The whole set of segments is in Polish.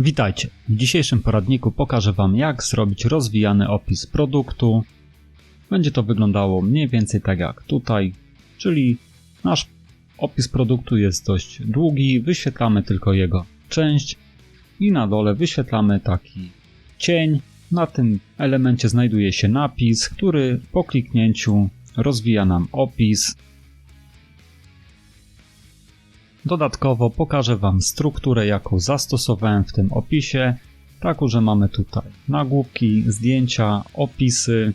Witajcie. W dzisiejszym poradniku pokażę Wam jak zrobić rozwijany opis produktu. Będzie to wyglądało mniej więcej tak jak tutaj, czyli nasz opis produktu jest dość długi, wyświetlamy tylko jego część i na dole wyświetlamy taki cień. Na tym elemencie znajduje się napis, który po kliknięciu rozwija nam opis. Dodatkowo pokażę Wam strukturę, jaką zastosowałem w tym opisie. Tak, że mamy tutaj nagłówki, zdjęcia, opisy.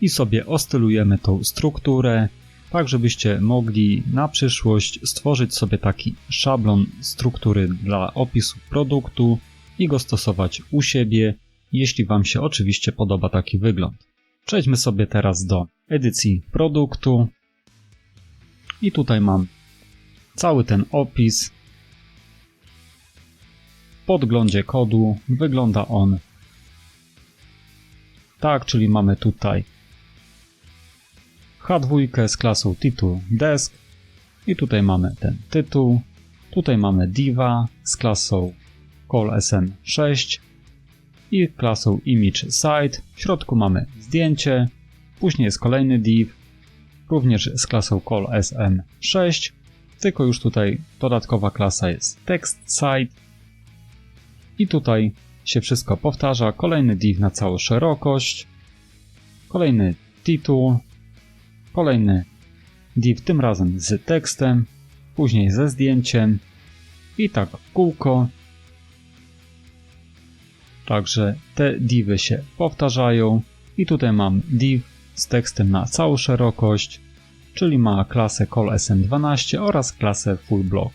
I sobie ostylujemy tą strukturę, tak żebyście mogli na przyszłość stworzyć sobie taki szablon struktury dla opisu produktu i go stosować u siebie, jeśli Wam się oczywiście podoba taki wygląd. Przejdźmy sobie teraz do edycji produktu. I tutaj mam cały ten opis. W podglądzie kodu wygląda on tak, czyli mamy tutaj H2 z klasą tytuł desk i tutaj mamy ten tytuł. Tutaj mamy diva z klasą callSN6 i klasą image site. W środku mamy zdjęcie, później jest kolejny div, również z klasą call sm6, tylko już tutaj dodatkowa klasa jest text site i tutaj się wszystko powtarza. Kolejny div na całą szerokość, kolejny tytuł, kolejny div tym razem z tekstem, później ze zdjęciem. I tak kółko. Także te divy się powtarzają. I tutaj mam div z tekstem na całą szerokość, czyli ma klasę CallSN12 oraz klasę Full Block.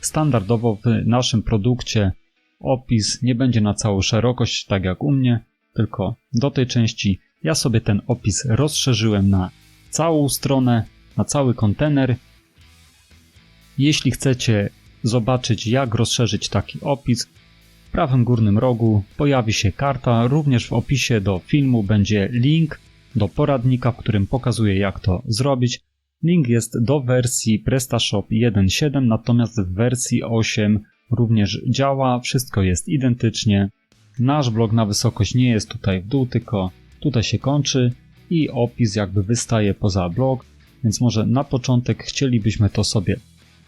Standardowo w naszym produkcie opis nie będzie na całą szerokość, tak jak u mnie, tylko do tej części ja sobie ten opis rozszerzyłem na całą stronę, na cały kontener. Jeśli chcecie zobaczyć, jak rozszerzyć taki opis, w prawym górnym rogu pojawi się karta, również w opisie do filmu będzie link do poradnika, w którym pokazuję jak to zrobić. Link jest do wersji PrestaShop 1.7, natomiast w wersji 8 również działa, wszystko jest identycznie. Nasz blok na wysokość nie jest tutaj w dół, tylko tutaj się kończy i opis jakby wystaje poza blok, więc może na początek chcielibyśmy to sobie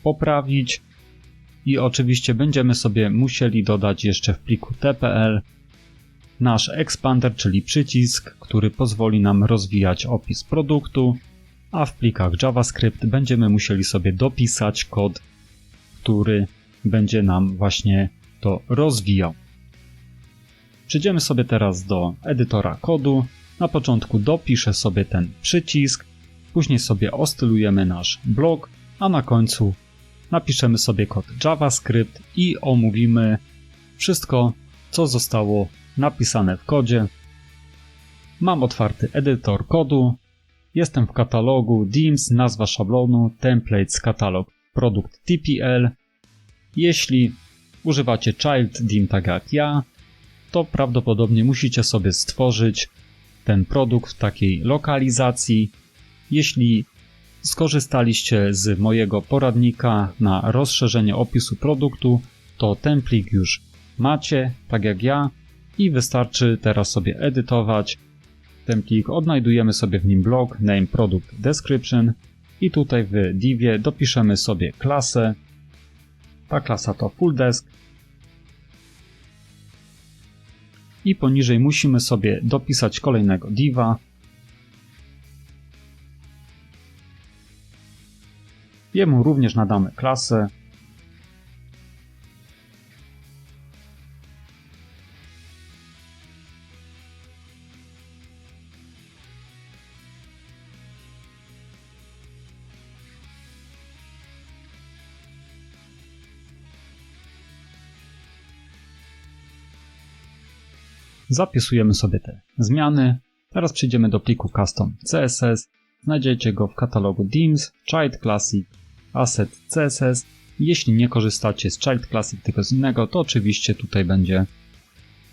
poprawić i oczywiście będziemy sobie musieli dodać jeszcze w pliku TPL nasz expander, czyli przycisk, który pozwoli nam rozwijać opis produktu, a w plikach JavaScript będziemy musieli sobie dopisać kod, który będzie nam właśnie to rozwijał. Przejdziemy sobie teraz do edytora kodu. Na początku dopiszę sobie ten przycisk, później sobie ostylujemy nasz blok, a na końcu napiszemy sobie kod JavaScript i omówimy wszystko, co zostało napisane w kodzie. Mam otwarty edytor kodu. Jestem w katalogu DIMS, nazwa szablonu, templates, katalog, produkt TPL. Jeśli używacie Child DIM tak jak ja, to prawdopodobnie musicie sobie stworzyć ten produkt w takiej lokalizacji. Jeśli skorzystaliście z mojego poradnika na rozszerzenie opisu produktu, to ten plik już macie, tak jak ja, i wystarczy teraz sobie edytować ten plik. Odnajdujemy sobie w nim blok name product description i tutaj w divie dopiszemy sobie klasę. Ta klasa to full desk. I poniżej musimy sobie dopisać kolejnego diva. Jemu również nadamy klasę. Zapisujemy sobie te zmiany. Teraz przejdziemy do pliku custom CSS. Znajdziecie go w katalogu DIMS, Child Classic, Asset CSS. Jeśli nie korzystacie z Child Classic, tylko z innego, to oczywiście tutaj będzie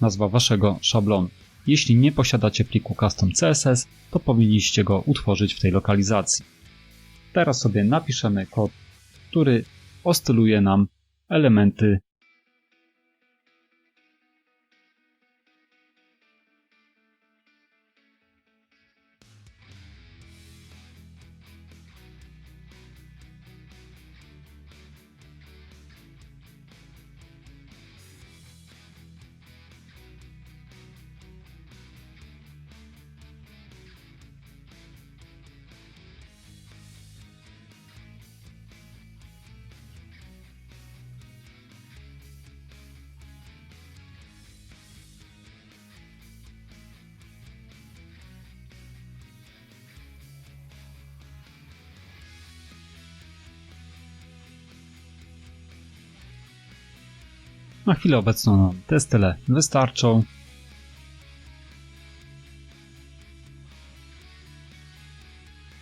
nazwa waszego szablonu. Jeśli nie posiadacie pliku custom CSS, to powinniście go utworzyć w tej lokalizacji. Teraz sobie napiszemy kod, który ostyluje nam elementy Na chwilę obecną nam te style wystarczą.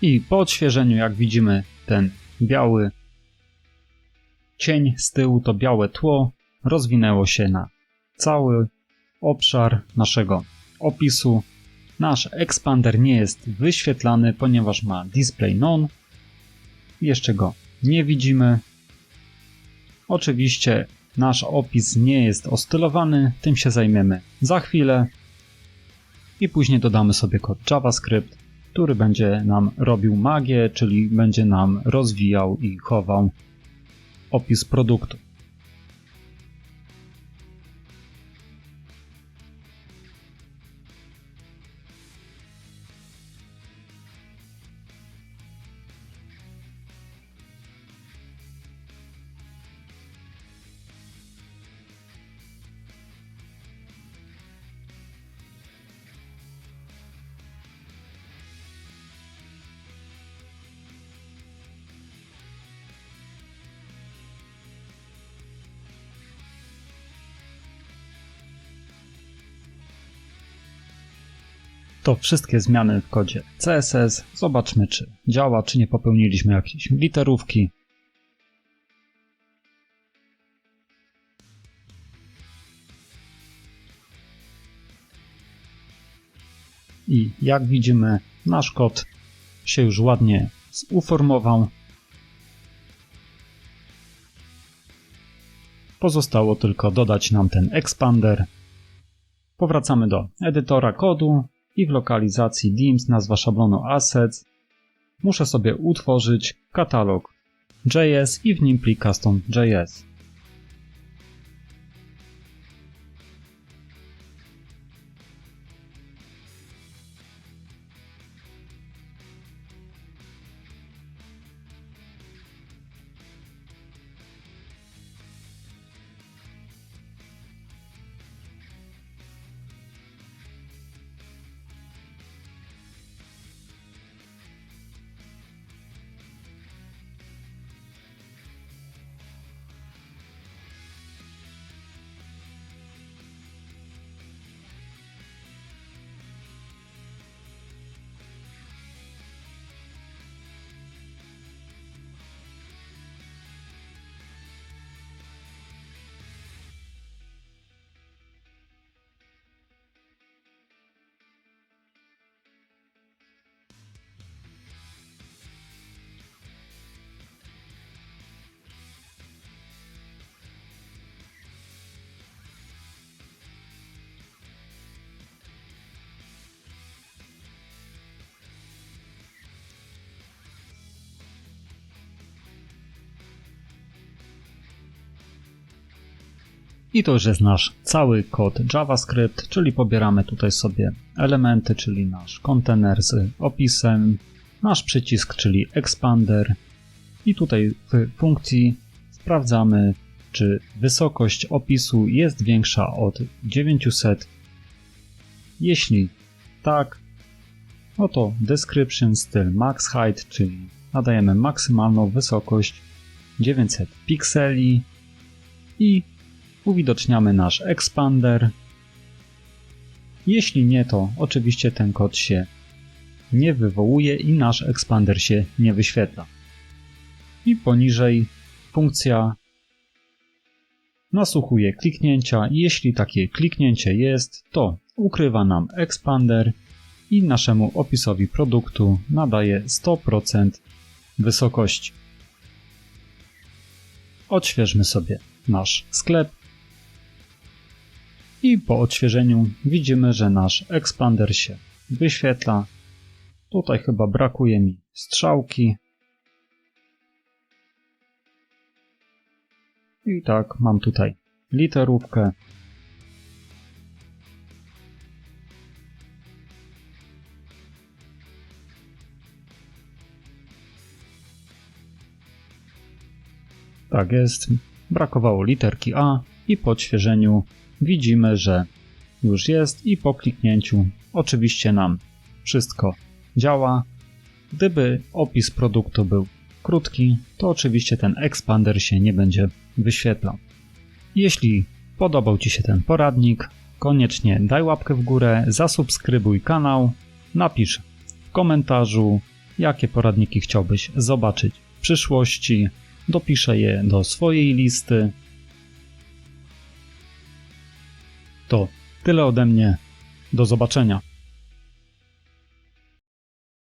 I po odświeżeniu, jak widzimy, ten biały cień z tyłu, to białe tło rozwinęło się na cały obszar naszego opisu. Nasz expander nie jest wyświetlany, ponieważ ma display none. Jeszcze go nie widzimy. Oczywiście Nasz opis nie jest ostylowany, tym się zajmiemy za chwilę. I później dodamy sobie kod JavaScript, który będzie nam robił magię, czyli będzie nam rozwijał i chował opis produktu. To wszystkie zmiany w kodzie CSS. Zobaczmy, czy działa, czy nie popełniliśmy jakiejś literówki. I jak widzimy, nasz kod się już ładnie uformował. Pozostało tylko dodać nam ten expander. Powracamy do edytora kodu i w lokalizacji DIMS nazwa szablonu assets muszę sobie utworzyć katalog JS i w nim plik custom.js. I to już jest nasz cały kod JavaScript, czyli pobieramy tutaj sobie elementy, czyli nasz kontener z opisem, nasz przycisk, czyli expander i tutaj w funkcji sprawdzamy, czy wysokość opisu jest większa od 900. Jeśli tak, no to description styl max height, czyli nadajemy maksymalną wysokość 900 pikseli i uwidoczniamy nasz expander. Jeśli nie, to oczywiście ten kod się nie wywołuje i nasz expander się nie wyświetla. I poniżej funkcja nasłuchuje kliknięcia jeśli takie kliknięcie jest, to ukrywa nam expander i naszemu opisowi produktu nadaje 100% wysokości. odświeżmy sobie nasz sklep. I po odświeżeniu widzimy, że nasz expander się wyświetla. Tutaj chyba brakuje mi strzałki. I tak, mam tutaj literówkę. Tak jest, brakowało literki A i po odświeżeniu widzimy, że już jest i po kliknięciu oczywiście nam wszystko działa. Gdyby opis produktu był krótki, to oczywiście ten expander się nie będzie wyświetlał. Jeśli podobał Ci się ten poradnik, koniecznie daj łapkę w górę, zasubskrybuj kanał, napisz w komentarzu, jakie poradniki chciałbyś zobaczyć w przyszłości, dopiszę je do swojej listy. To tyle ode mnie. Do zobaczenia.